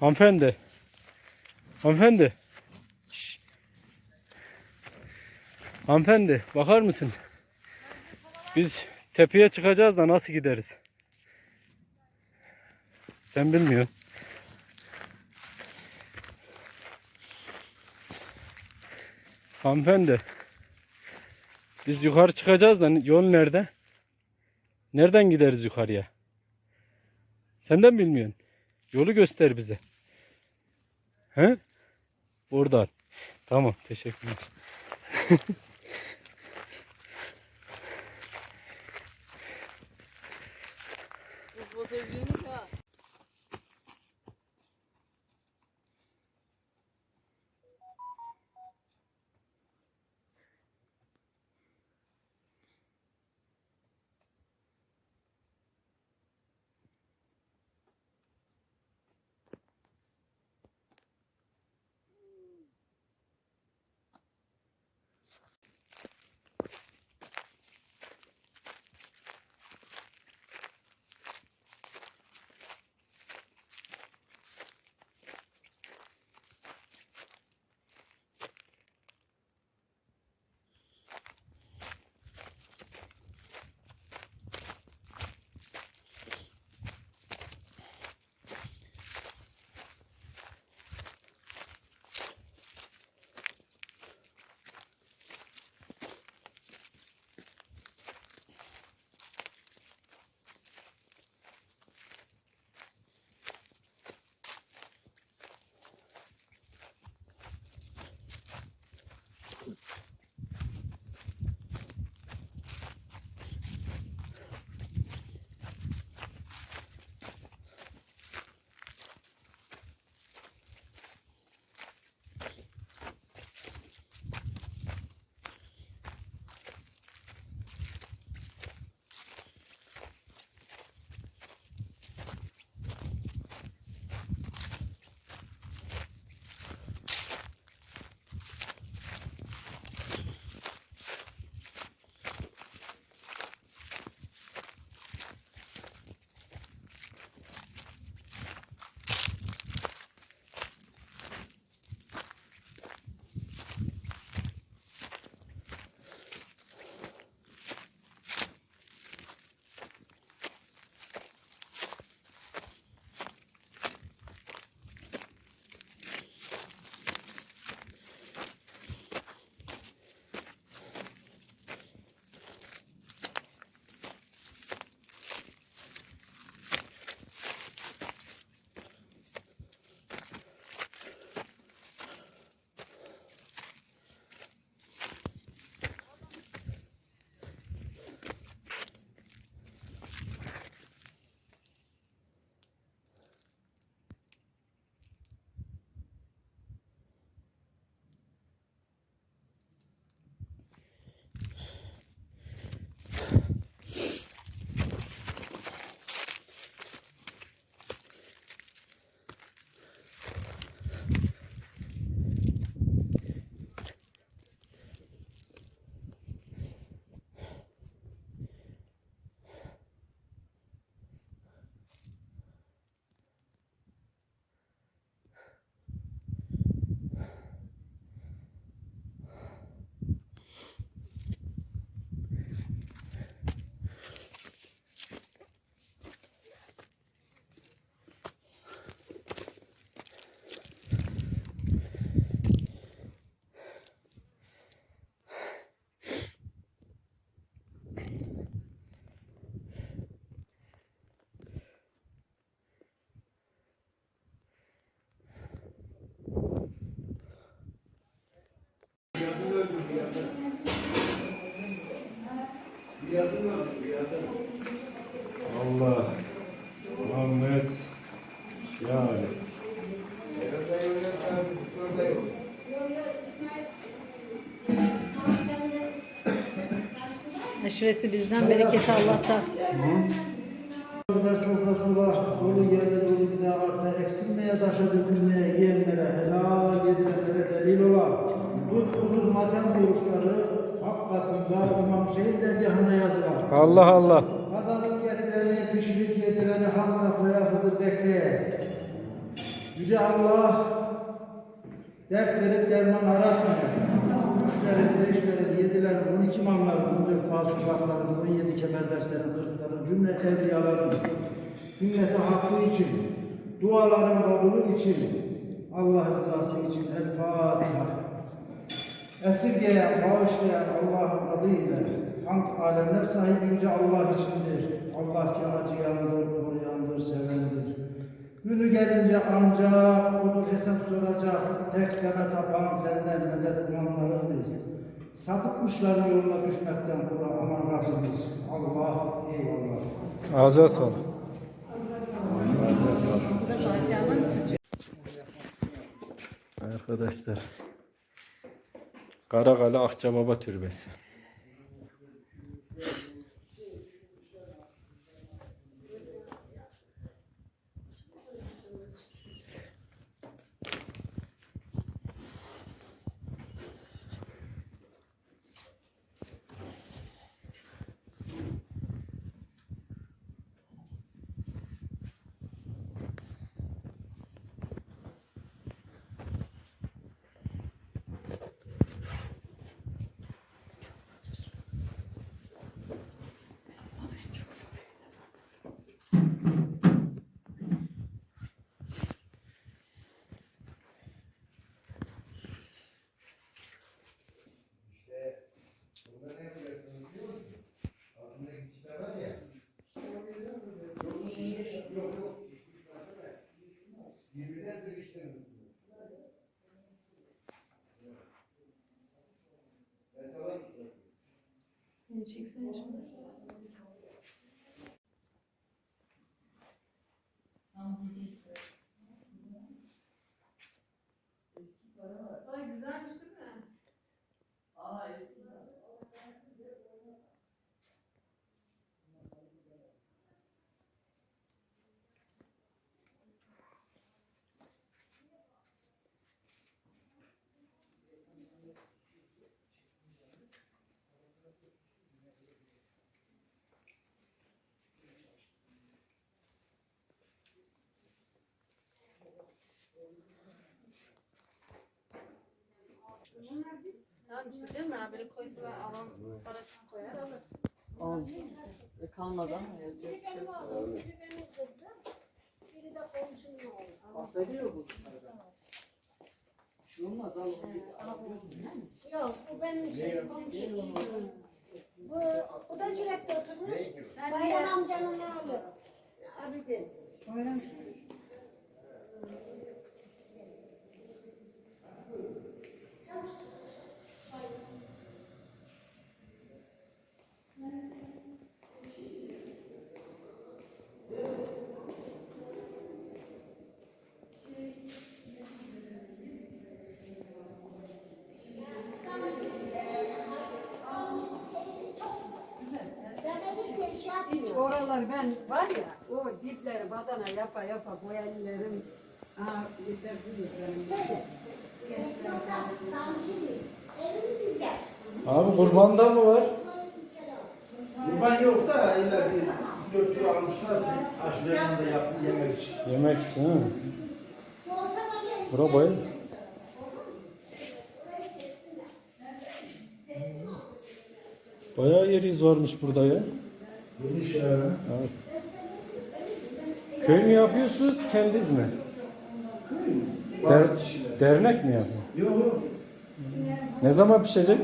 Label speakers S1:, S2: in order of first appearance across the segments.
S1: Hanımefendi. Hanımefendi. Şş. Hanımefendi bakar mısın? Biz tepeye çıkacağız da nasıl gideriz? Sen bilmiyorsun. Hanımefendi. Biz yukarı çıkacağız da yol nerede? Nereden gideriz yukarıya? Senden bilmiyorsun. Yolu göster bize. He? Oradan. Tamam, teşekkürler. Allah
S2: Aşuresi bizden, bereketi Allah'tan.
S3: Resulullah Resulullah dolu yerde dolu arta eksilmeye taşa dökülmeye yiyenlere helal yedirenlere delil ola. Tut uzun matem duruşları hak katında İmam Hüseyin dergahına yazılar.
S1: Allah Allah
S3: Kazanıp getireni, pişirip yedireni hak safhaya hazır bekleye. Yüce Allah dert verip derman aratmayan, üçlerin, beşlerin, yedilerin, on iki imamların, on dört masumlarların, on yedi kemerbestlerin, kırkların, cümle evliyaların, ümmeti hakkı için, duaların kabulü için, Allah rızası için El Fatiha. Esirgeyen, bağışlayan Allah'ın adıyla hamd alemler sahibi yüce Allah içindir. Allah ki acıyandır, koruyandır, sevendir. Günü gelince ancak kudur hesap soracak. Tek sana tapan senden medet umanlarız biz. Sapıtmışların yoluna düşmekten kura aman Rabbimiz. Allah eyvallah.
S1: Ağzına sağlık. Arkadaşlar. Karakale Akçababa Türbesi.
S2: six. Tamam işte değil mi? Böyle koysa alan parasını koyar alır.
S4: E, kalmadı ama yapacak bir şey yok.
S5: Biri benim kızım, biri de komşunun oğlu.
S4: Bahsediyor bu. Şey olmaz al.
S5: Yok, bu benim şey, komşum. Bu, bu da Cürek'te oturmuş. Bayram amcanın oğlu. Abi de. Ben bir de şey
S6: Hiç oralar ben var ya o dipleri badana yapa yapa boyanlarım. Aha dipler bu diplerim.
S1: Abi kurbanda mı var?
S3: Kurban yok da illa bir 3-4 kilo almışlar ki aşure yanında yapıp yemek için.
S1: Yemek için ha. Bura bayıl. Bayağı yeriz varmış burada ya.
S3: Geniş ya.
S1: Evet. Köy mü yapıyorsunuz, kendiniz mi? Der, dernek mi yapıyor?
S3: Yok yok.
S1: Ne zaman pişecek?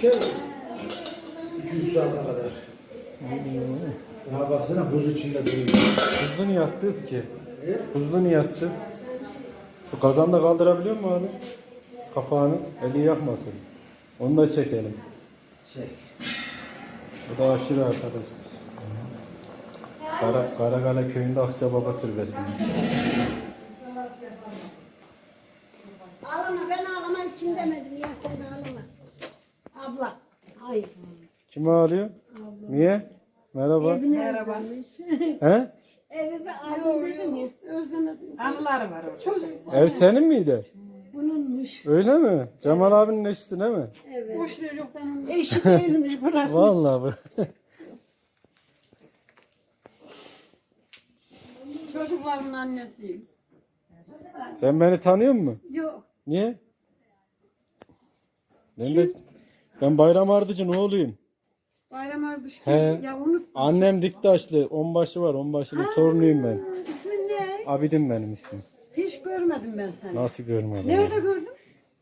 S3: Şey 200 saate kadar. Daha baksana buz içinde duruyor.
S1: Buzlu niye attınız ki? Buzlu niye attınız? Şu kazanda kaldırabiliyor mu abi? Kapağını, eli yakmasın. Onu da çekelim.
S3: Çek.
S1: Bu da aşırı arkadaşlar. Kara, Karakale köyünde Akçababa türbesi.
S5: Ağlama ben ağlama için demedim ya sen ağlama. Abla. Hayır.
S1: Kim ağlıyor? Niye? Merhaba.
S6: Merhaba.
S1: He?
S5: Evi ben aldım dedim ya. Özlemedim.
S6: Anılar var orada.
S1: Ev senin miydi?
S5: Bununmuş.
S1: Öyle mi? Cemal abinin eşisi değil mi?
S5: Evet.
S6: Boş çocuktan
S5: Eşi değilmiş bırak.
S1: Vallahi bu.
S6: çocukların annesiyim.
S1: Sen beni tanıyor musun?
S6: Yok.
S1: Niye? Ben de ben Bayram Ardıcı ne olayım?
S6: Bayram Ardıç
S1: He.
S6: Ya unut.
S1: Annem Diktaşlı, onbaşı var, onbaşının torunuyum ben.
S6: İsmin ne?
S1: Abidim benim ismim.
S6: Görmedim ben seni.
S1: Nasıl görmedim?
S6: Nerede gördün?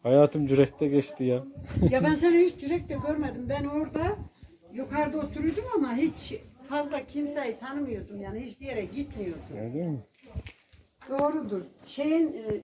S1: Hayatım cürekte geçti ya.
S6: ya ben seni hiç yürekte görmedim. Ben orada yukarıda oturuyordum ama hiç fazla kimseyi tanımıyordum yani hiçbir yere gitmiyordum.
S1: Öyle mi?
S6: Doğrudur. Şeyin e,